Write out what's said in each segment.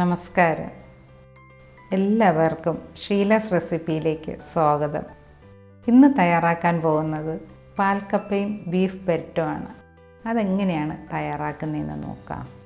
നമസ്കാരം. എല്ലാവർക്കും ഷീലാസ് റെസിപ്പിയിലേക്ക് സ്വാഗതം. ഇന്ന് തയ്യാറാക്കാൻ പോകുന്നത് പാൽക്കപ്പയും ബീഫ് പെരട്ടുമാണ് അതെങ്ങനെയാണ് തയ്യാറാക്കുന്നതെന്ന് നോക്കാം.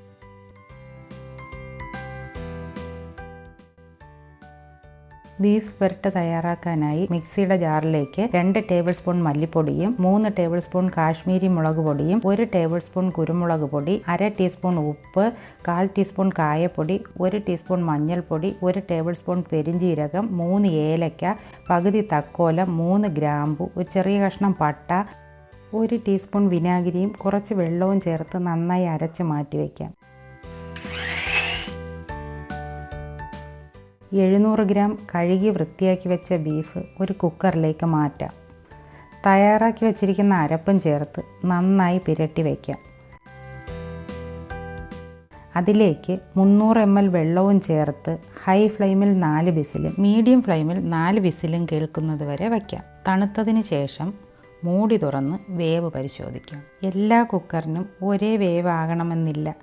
ബീഫ് വരട്ട തയ്യാറാക്കാനായി മിക്സിയുടെ ജാറിലേക്ക് രണ്ട് ടേബിൾ സ്പൂൺ മല്ലിപ്പൊടിയും മൂന്ന് ടേബിൾ സ്പൂൺ കാശ്മീരി മുളക് പൊടിയും ഒരു ടേബിൾ സ്പൂൺ കുരുമുളക് പൊടി അര ടീസ്പൂൺ ഉപ്പ് കാൽ ടീസ്പൂൺ കായപ്പൊടി ഒരു ടീസ്പൂൺ മഞ്ഞൾപ്പൊടി ഒരു ടേബിൾ സ്പൂൺ പെരിഞ്ചീരകം മൂന്ന് ഏലക്ക പകുതി തക്കോല മൂന്ന് ഗ്രാമ്പു ഒരു ചെറിയ കഷ്ണം പട്ട ഒരു ടീസ്പൂൺ വിനാഗിരിയും കുറച്ച് വെള്ളവും ചേർത്ത് നന്നായി അരച്ച് മാറ്റി വയ്ക്കാം എഴുന്നൂറ് ഗ്രാം കഴുകി വൃത്തിയാക്കി വെച്ച ബീഫ് ഒരു കുക്കറിലേക്ക് മാറ്റാം. തയ്യാറാക്കി വെച്ചിരിക്കുന്ന അരപ്പും ചേർത്ത് നന്നായി പുരട്ടി വയ്ക്കാം അതിലേക്ക് മുന്നൂറ് എം എൽ വെള്ളവും ചേർത്ത് ഹൈ ഫ്ലെയിമിൽ നാല് വിസിലും മീഡിയം ഫ്ലെയിമിൽ നാല് വിസിലും കേൾക്കുന്നത് വരെ വയ്ക്കാം തണുത്തതിന് ശേഷം മൂടി തുറന്ന് വേവ് പരിശോധിക്കാം. എല്ലാ കുക്കറിനും ഒരേ വേവ് ആകണമെന്നില്ല.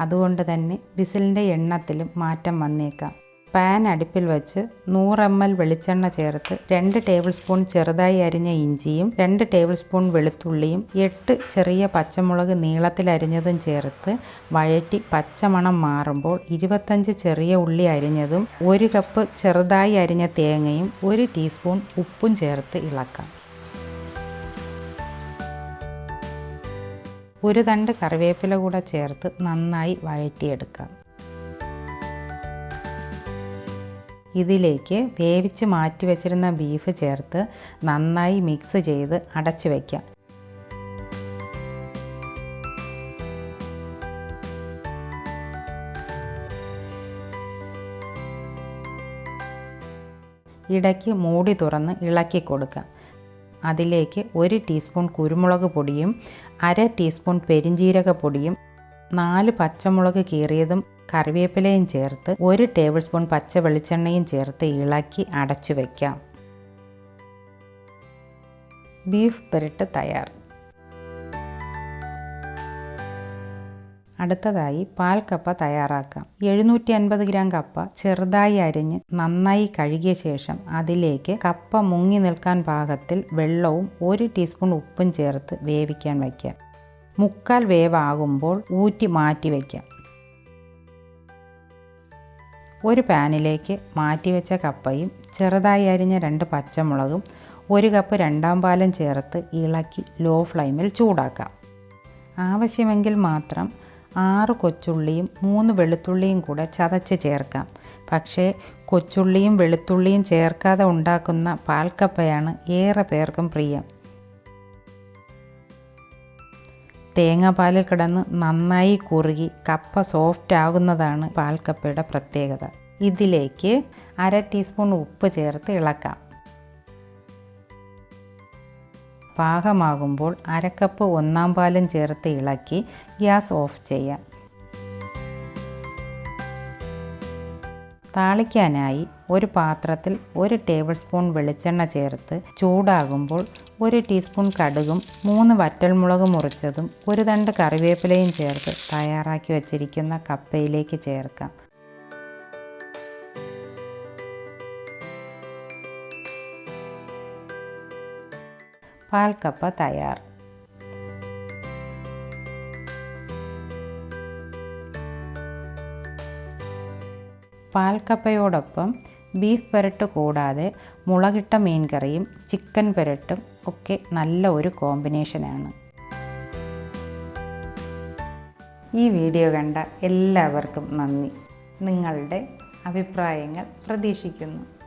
അതുകൊണ്ട് തന്നെ വിസിലിന്റെ എണ്ണത്തിലും മാറ്റം വന്നേക്കാം. പാൻ അടുപ്പിൽ വെച്ച് നൂറ് എം എൽ വെളിച്ചെണ്ണ ചേർത്ത് രണ്ട് ടേബിൾ സ്പൂൺ ചെറുതായി അരിഞ്ഞ ഇഞ്ചിയും രണ്ട് ടേബിൾ സ്പൂൺ വെളുത്തുള്ളിയും എട്ട് ചെറിയ പച്ചമുളക് നീളത്തിൽ അരിഞ്ഞതും ചേർത്ത് വഴറ്റി പച്ചമണം മാറുമ്പോൾ ഇരുപത്തഞ്ച് ചെറിയ ഉള്ളി അരിഞ്ഞതും ഒരു കപ്പ് ചെറുതായി അരിഞ്ഞ തേങ്ങയും ഒരു ടീസ്പൂൺ ഉപ്പും ചേർത്ത് ഇളക്കാം. ഒരു തണ്ട് കറിവേപ്പില കൂടെ ചേർത്ത് നന്നായി വഴറ്റിയെടുക്കാം. ഇതിലേക്ക് വേവിച്ച് മാറ്റി വെച്ചിരുന്ന ബീഫ് ചേർത്ത് നന്നായി മിക്സ് ചെയ്ത് അടച്ചു വയ്ക്കാം ഇടയ്ക്ക് മൂടി തുറന്ന് ഇളക്കി കൊടുക്കാം. അതിലേക്ക് ഒരു ടീസ്പൂൺ കുരുമുളക് പൊടിയും അര ടീസ്പൂൺ പെരിഞ്ജീരക പൊടിയും നാല് പച്ചമുളക് കീറിയതും കറിവേപ്പിലയും ചേർത്ത് ഒരു ടേബിൾ സ്പൂൺ പച്ച വെളിച്ചെണ്ണയും ചേർത്ത് ഇളക്കി അടച്ചു വയ്ക്കാം ബീഫ് പെരട്ട് തയ്യാർ. അടുത്തതായി പാൽ കപ്പ തയ്യാറാക്കാം. എഴുന്നൂറ്റി അൻപത് ഗ്രാം കപ്പ ചെറുതായി അരിഞ്ഞ് നന്നായി കഴുകിയ ശേഷം അതിലേക്ക് കപ്പ മുങ്ങി നിൽക്കാൻ പാകത്തിൽ വെള്ളവും ഒരു ടീസ്പൂൺ ഉപ്പും ചേർത്ത് വേവിക്കാൻ വയ്ക്കാം. മുക്കാൽ വേവാകുമ്പോൾ ഊറ്റി മാറ്റി വയ്ക്കാം. ഒരു പാനിലേക്ക് മാറ്റിവെച്ച കപ്പയും ചെറുതായി അരിഞ്ഞ രണ്ട് പച്ചമുളകും ഒരു കപ്പ് രണ്ടാം പാലും ചേർത്ത് ഇളക്കി ലോ ഫ്ലെയിമിൽ ചൂടാക്കാം. ആവശ്യമെങ്കിൽ മാത്രം ആറ് കൊച്ചുള്ളിയും മൂന്ന് വെളുത്തുള്ളിയും കൂടെ ചതച്ച് ചേർക്കാം. പക്ഷേ കൊച്ചുള്ളിയും വെളുത്തുള്ളിയും ചേർക്കാതെ ഉണ്ടാക്കുന്ന പാൽക്കപ്പയാണ് ഏറെ പേർക്കും പ്രിയം. തേങ്ങാപ്പാലിൽ കിടന്ന് നന്നായി കുറുകി കപ്പ സോഫ്റ്റ് ആകുന്നതാണ് പാൽക്കപ്പയുടെ പ്രത്യേകത. ഇതിലേക്ക് അര ടീസ്പൂൺ ഉപ്പ് ചേർത്ത് ഇളക്കാം. പാകമാകുമ്പോൾ അരക്കപ്പ് ഒന്നാം പാലും ചേർത്ത് ഇളക്കി ഗ്യാസ് ഓഫ് ചെയ്യാം. താളിക്കാനായി ഒരു പാത്രത്തിൽ ഒരു ടേബിൾ സ്പൂൺ വെളിച്ചെണ്ണ ചേർത്ത് ചൂടാകുമ്പോൾ ഒരു ടീസ്പൂൺ കടുകും മൂന്ന് വറ്റൽമുളക് മുറിച്ചതും ഒരു തണ്ട് കറിവേപ്പിലയും ചേർത്ത് തയ്യാറാക്കി വച്ചിരിക്കുന്ന കപ്പയിലേക്ക് ചേർക്കാം. പാൽക്കപ്പ തയ്യാർ. പാൽക്കപ്പയോടൊപ്പം ബീഫ് പെരട്ട് കൂടാതെ മുളകിട്ട മീൻ കറിയും ചിക്കൻ പെരട്ടും ഒക്കെ നല്ല ഒരു കോമ്പിനേഷനാണ് ഈ വീഡിയോ കണ്ട എല്ലാവർക്കും നന്ദി. നിങ്ങളുടെ അഭിപ്രായങ്ങൾ പ്രതീക്ഷിക്കുന്നു.